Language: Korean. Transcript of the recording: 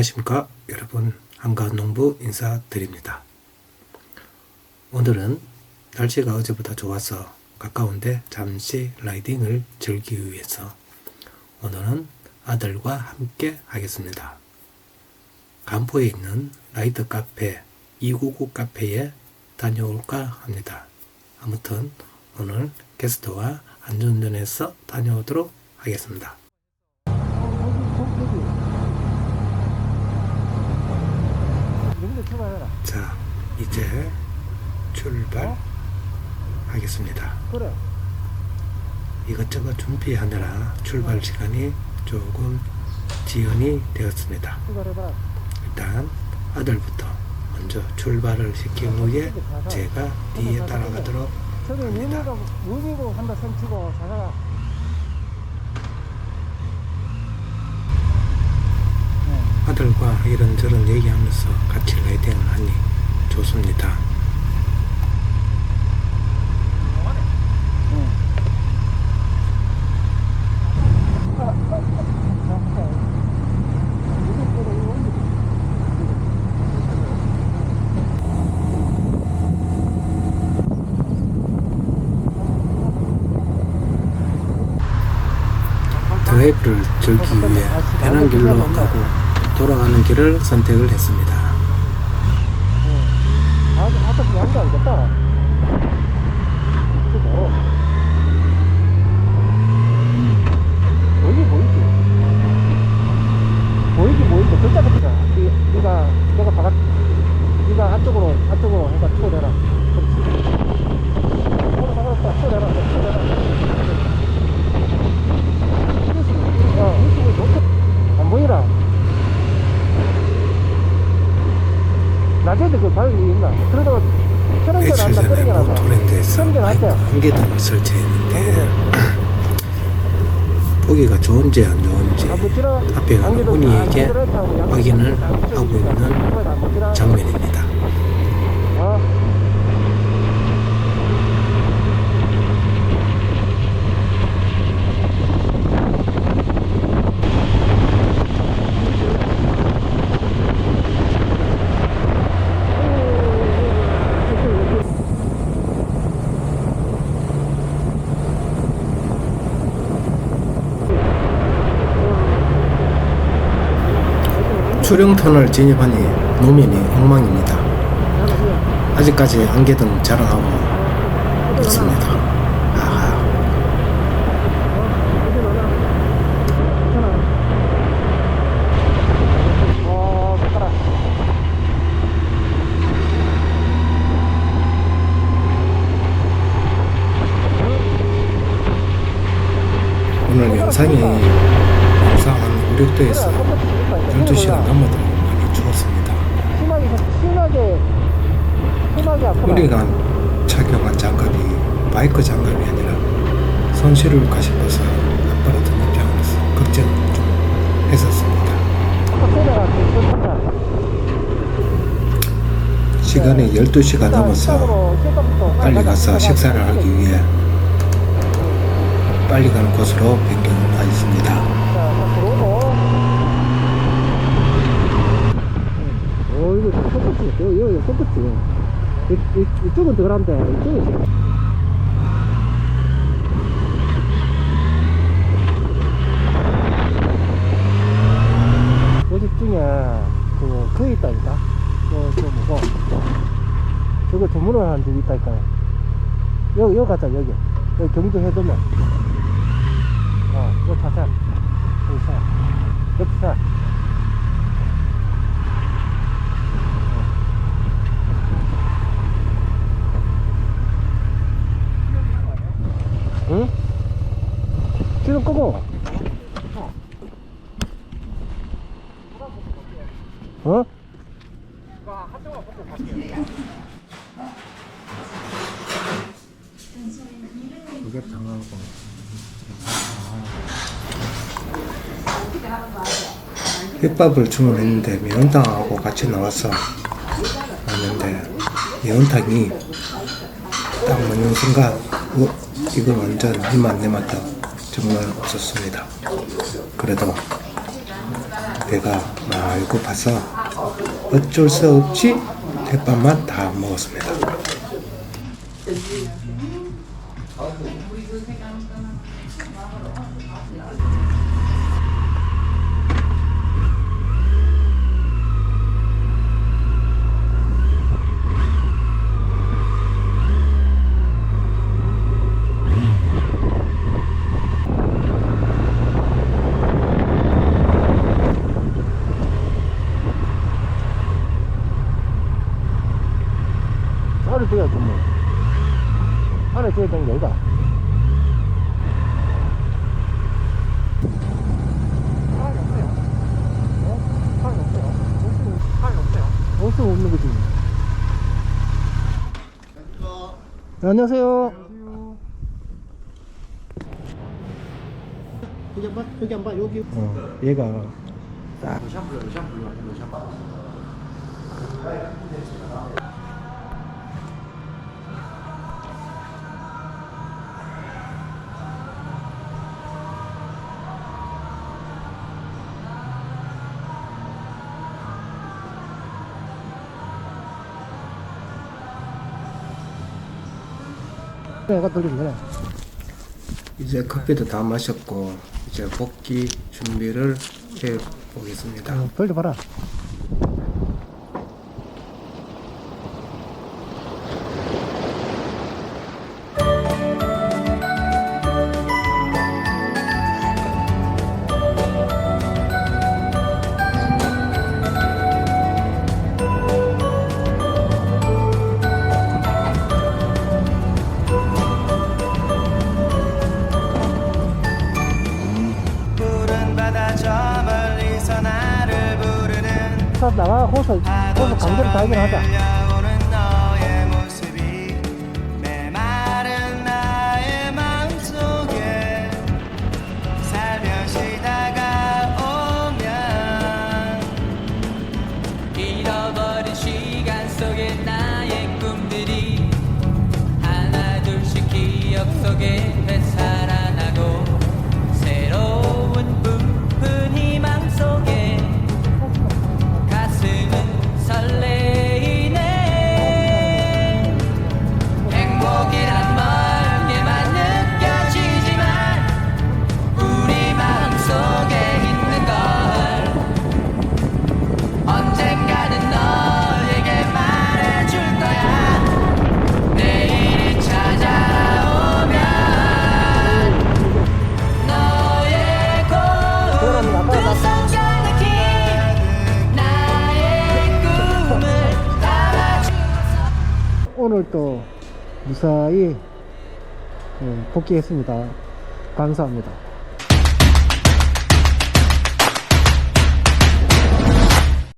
안녕하십니까 여러분 한가한 농부 인사드립니다. 오늘은 날씨가 어제보다 좋아서 가까운데 잠시 라이딩을 즐기기 위해서 오늘은 아들과 함께 하겠습니다. 간포에 있는 라이드 카페 299 카페에 다녀올까 합니다. 아무튼 오늘 게스트와 안전운전해서 다녀오도록 하겠습니다. 출발해라. 자, 이제 출발하겠습니다. 그래. 이것저것 준비하느라 출발 시간이 조금 지연이 되었습니다. 일단 아들부터 먼저 출발을 시킨 후에 제가 뒤에 따라가도록 합니다. 무늬고, 무늬고 한다 선치고 자가. 아들과 이런저런 얘기하면서 같이 라이딩을 하니 좋습니다. 드라이브를 즐기기 위해 편한 길로 가고 돌아가는 길을 선택을 했습니다. 아, 아까 양도 알겠다. 그거. 보이기 보이지. 보이기 보이지. 글자 같은 거. 네가 내가 바깥. 네가 안쪽으로 안쪽으로 해가 치워내라. 그렇지. 오늘 상관없다. 치워내라. 치워내라. 어, 이쪽으로 놓고 안 보이라. 그 바위 위에 있나? 그러다가 촬영대 며칠 났다, 전에 촬영대 났다. 모토랜드에서 촬영대 났대. 안개등을 설치했는데 보기가 좋은지 안 좋은지 아, 멋지라. 앞에 가는 양쪽 확인을 다 하고. 있는. 장면입니다. 어? 수령터널 진입하니 노면이 엉망입니다. 아직까지 안개등 자랑하고 있습니다. 오늘 영상이 영상 한 5, 6도에서 12시간 넘어도 많이 추웠습니다. 심하게, 심하게, 심하게 아프다. 우리가 착용한 장갑이 바이크 장갑이 아니라 손실을까 싶어서 아빠랑 더 입장하면서 걱정을 좀 했었습니다. 시간이 12시가 넘어서 빨리 가서. 식사를 하기 위해 빨리 가는 곳으로 변경을 하였습니다. 자, 들어오고. 어, 이거, 이거, 이거 손끝이. 이, 이, 이쪽은 덜한데, 심 요집 중에, 그, 그게 있다니까? 그, 그, 뭐고. 저거 주문을 하는 집이 있다니까요. 여기, 여기 가자, 여기. 여기 경주 해도면. 어, 이거 타자. 여기 사. 여기 사. 응? 끄고. 어? 이게 당하고 햇밥을 주문했는데 매운탕하고 같이 나와서 왔는데 매운탕이 딱 먹는 순간 어, 이건 완전 입맛 내 맛다 정말 없었습니다. 그래도 배가 많이 고파서 어쩔 수 없이 햇밥만 다 먹었습니다. 거지. 네, 안녕하세요. 여기 한 번, 여기 한 번, 여기. 어, 얘가 딱. 돌리면 되네. 이제 커피도 다 마셨고 이제 복귀 준비를 해 보겠습니다. 어, 돌려봐라. 부르는 차 나가 호서 호서 강제로 다 해결하자. 오늘 또 무사히 어, 복귀했습니다. 감사합니다.